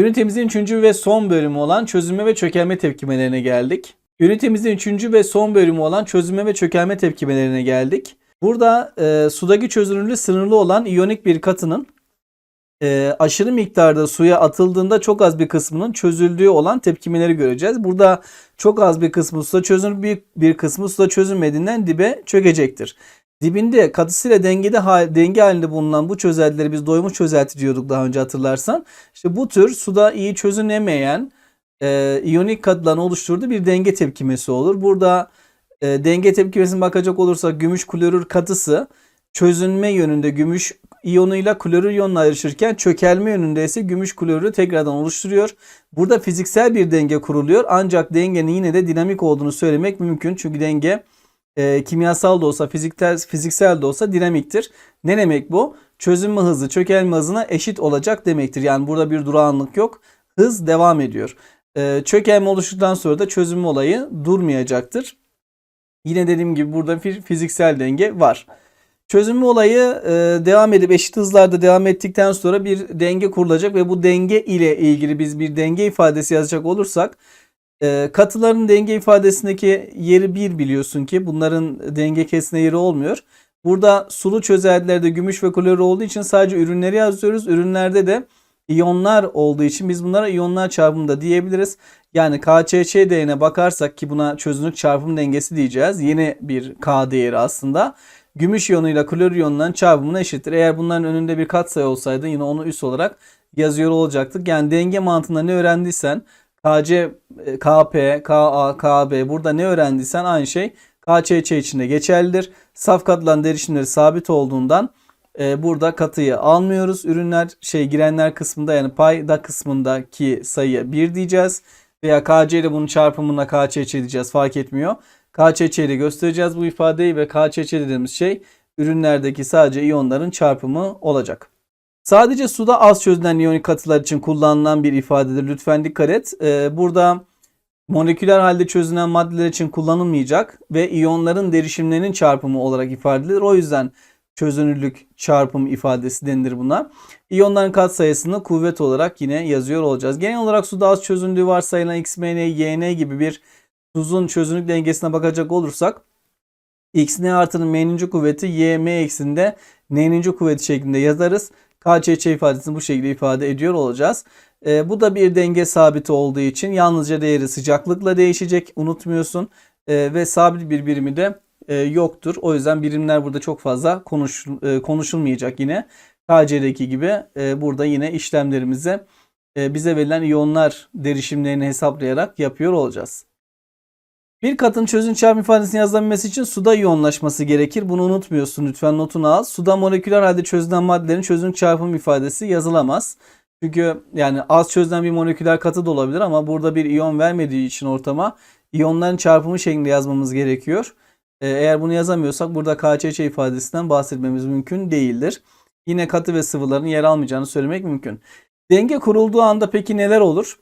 Ünitemizin üçüncü ve son bölümü olan çözünme ve çökelme tepkimelerine geldik. Ünitemizin üçüncü ve son bölümü olan çözünme ve çökelme tepkimelerine geldik. Burada e, sudaki çözünürlüğü sınırlı olan iyonik bir katının e, aşırı miktarda suya atıldığında çok az bir kısmının çözüldüğü olan tepkimeleri göreceğiz. Burada çok az bir kısmı suda çözünür, bir, bir kısmı suda çözülmediğinden dibe çökecektir. Dibinde katısıyla dengede denge halinde bulunan bu çözeltileri biz doymuş çözelti diyorduk daha önce hatırlarsan. İşte bu tür suda iyi çözünemeyen e, iyonik katıların oluşturduğu bir denge tepkimesi olur. Burada e, denge tepkimesine bakacak olursak gümüş klorür katısı çözünme yönünde gümüş iyonuyla klorür iyonla ayrışırken çökelme yönünde ise gümüş klorürü tekrardan oluşturuyor. Burada fiziksel bir denge kuruluyor ancak dengenin yine de dinamik olduğunu söylemek mümkün. Çünkü denge e, kimyasal da olsa fiziksel, fiziksel de olsa dinamiktir. Ne demek bu? Çözünme hızı çökelme hızına eşit olacak demektir. Yani burada bir durağanlık yok. Hız devam ediyor. E, çökelme oluştuktan sonra da çözünme olayı durmayacaktır. Yine dediğim gibi burada bir fiziksel denge var. Çözünme olayı e, devam edip eşit hızlarda devam ettikten sonra bir denge kurulacak ve bu denge ile ilgili biz bir denge ifadesi yazacak olursak e, katıların denge ifadesindeki yeri bir biliyorsun ki bunların denge kesine yeri olmuyor. Burada sulu çözeltilerde gümüş ve klorür olduğu için sadece ürünleri yazıyoruz. Ürünlerde de iyonlar olduğu için biz bunlara iyonlar çarpımı da diyebiliriz. Yani KÇÇ değerine bakarsak ki buna çözünürlük çarpım dengesi diyeceğiz. Yeni bir K değeri aslında. Gümüş iyonuyla klorür iyonunun çarpımına eşittir. Eğer bunların önünde bir katsayı olsaydı yine onu üst olarak yazıyor olacaktık. Yani denge mantığında ne öğrendiysen KC, KP, KA, KB burada ne öğrendiysen aynı şey KÇÇ içinde geçerlidir. Saf katılan derişimleri sabit olduğundan e, burada katıyı almıyoruz. Ürünler şey girenler kısmında yani payda kısmındaki sayıya 1 diyeceğiz. Veya KC ile bunun çarpımına KÇÇ diyeceğiz fark etmiyor. KÇÇ ile göstereceğiz bu ifadeyi ve KÇÇ dediğimiz şey ürünlerdeki sadece iyonların çarpımı olacak. Sadece suda az çözünen iyonik katılar için kullanılan bir ifadedir. Lütfen dikkat et. Ee, burada moleküler halde çözünen maddeler için kullanılmayacak ve iyonların derişimlerinin çarpımı olarak ifade edilir. O yüzden çözünürlük çarpım ifadesi denilir buna. İyonların katsayısını kuvvet olarak yine yazıyor olacağız. Genel olarak suda az çözündüğü varsayılan XMN, YN gibi bir tuzun çözünürlük dengesine bakacak olursak X n artının m'ninci kuvveti y m eksinde n'ninci kuvveti şeklinde yazarız. KÇÇ ifadesini bu şekilde ifade ediyor olacağız. E, bu da bir denge sabiti olduğu için yalnızca değeri sıcaklıkla değişecek unutmuyorsun. E, ve sabit bir birimi de e, yoktur. O yüzden birimler burada çok fazla konuş, e, konuşulmayacak yine. KC'deki gibi e, burada yine işlemlerimizi e, bize verilen iyonlar derişimlerini hesaplayarak yapıyor olacağız. Bir katın çözün çarpım ifadesini yazılabilmesi için suda iyonlaşması gerekir. Bunu unutmuyorsun lütfen notunu al. Suda moleküler halde çözünen maddelerin çözünürlük çarpım ifadesi yazılamaz. Çünkü yani az çözünen bir moleküler katı da olabilir ama burada bir iyon vermediği için ortama iyonların çarpımı şeklinde yazmamız gerekiyor. Ee, eğer bunu yazamıyorsak burada KÇÇ ifadesinden bahsetmemiz mümkün değildir. Yine katı ve sıvıların yer almayacağını söylemek mümkün. Denge kurulduğu anda peki neler olur?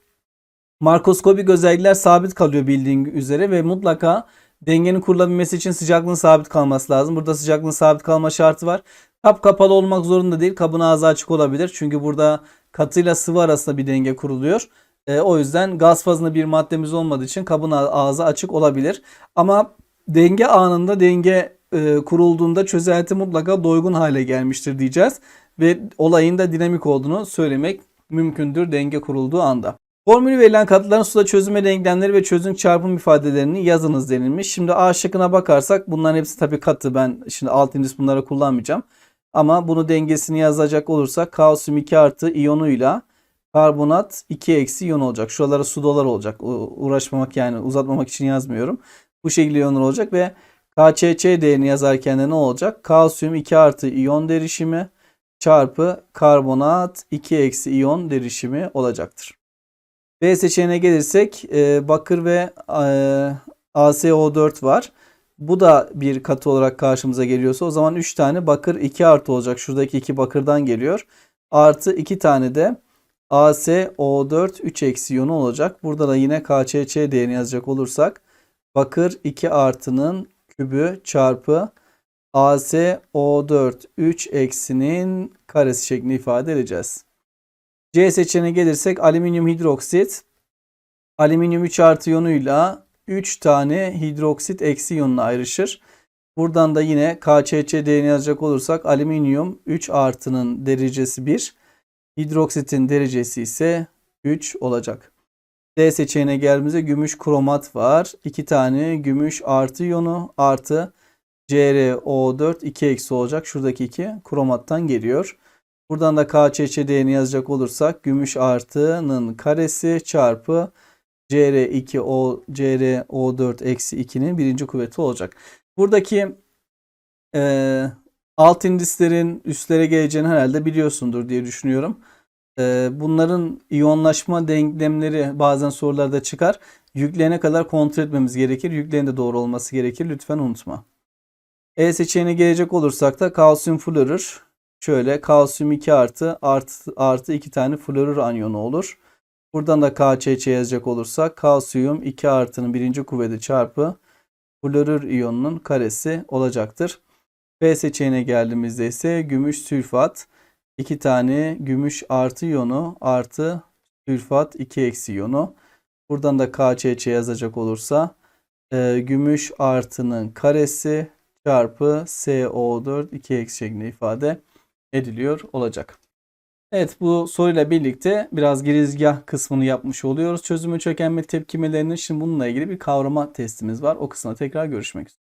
Markoskopik özellikler sabit kalıyor bildiğin üzere ve mutlaka dengenin kurulabilmesi için sıcaklığın sabit kalması lazım. Burada sıcaklığın sabit kalma şartı var. Kap kapalı olmak zorunda değil. Kabın ağzı açık olabilir. Çünkü burada katıyla sıvı arasında bir denge kuruluyor. E, o yüzden gaz fazında bir maddemiz olmadığı için kabın ağzı açık olabilir. Ama denge anında denge e, kurulduğunda çözelti mutlaka doygun hale gelmiştir diyeceğiz. Ve olayın da dinamik olduğunu söylemek mümkündür denge kurulduğu anda. Formülü verilen katıların suda çözünme denklemleri ve çözüm çarpım ifadelerini yazınız denilmiş. Şimdi A şıkkına bakarsak bunların hepsi tabii katı. Ben şimdi alt indis bunları kullanmayacağım. Ama bunu dengesini yazacak olursak kalsiyum 2 artı iyonuyla karbonat 2 eksi iyon olacak. Şuralara su dolar olacak. Uğraşmamak yani uzatmamak için yazmıyorum. Bu şekilde iyonlar olacak ve KÇÇ değerini yazarken de ne olacak? Kalsiyum 2 artı iyon derişimi çarpı karbonat 2 eksi iyon derişimi olacaktır. B seçeneğine gelirsek e, bakır ve e, ASO4 var. Bu da bir katı olarak karşımıza geliyorsa o zaman 3 tane bakır 2 artı olacak. Şuradaki 2 bakırdan geliyor. Artı 2 tane de ASO4 3 eksi iyonu olacak. Burada da yine KÇÇ değerini yazacak olursak bakır 2 artının kübü çarpı ASO4 3 eksinin karesi şeklinde ifade edeceğiz. C seçeneğine gelirsek alüminyum hidroksit alüminyum 3 artı iyonuyla 3 tane hidroksit eksi iyonuna ayrışır. Buradan da yine değerini yazacak olursak alüminyum 3 artının derecesi 1. Hidroksitin derecesi ise 3 olacak. D seçeneğine geldiğimizde gümüş kromat var. 2 tane gümüş artı iyonu artı CrO4 2 eksi olacak. Şuradaki 2 kromattan geliyor. Buradan da KÇÇ yazacak olursak gümüş artının karesi çarpı CR2O CrO4 eksi 2'nin birinci kuvveti olacak. Buradaki e, alt indislerin üstlere geleceğini herhalde biliyorsundur diye düşünüyorum. E, bunların iyonlaşma denklemleri bazen sorularda çıkar. Yüklerine kadar kontrol etmemiz gerekir. Yüklerin de doğru olması gerekir. Lütfen unutma. E seçeneğine gelecek olursak da kalsiyum florür. Şöyle kalsiyum 2 artı artı, artı 2 tane florür anyonu olur. Buradan da KÇÇ yazacak olursak kalsiyum 2 artının birinci kuvveti çarpı florür iyonunun karesi olacaktır. B seçeneğine geldiğimizde ise gümüş sülfat 2 tane gümüş artı iyonu artı sülfat 2 eksi iyonu. Buradan da KÇÇ yazacak olursa e, gümüş artının karesi çarpı SO4 2 eksi şeklinde ifade ediliyor olacak. Evet bu soruyla birlikte biraz girizgah kısmını yapmış oluyoruz. Çözümü çökenme tepkimelerinin şimdi bununla ilgili bir kavrama testimiz var. O kısmına tekrar görüşmek üzere.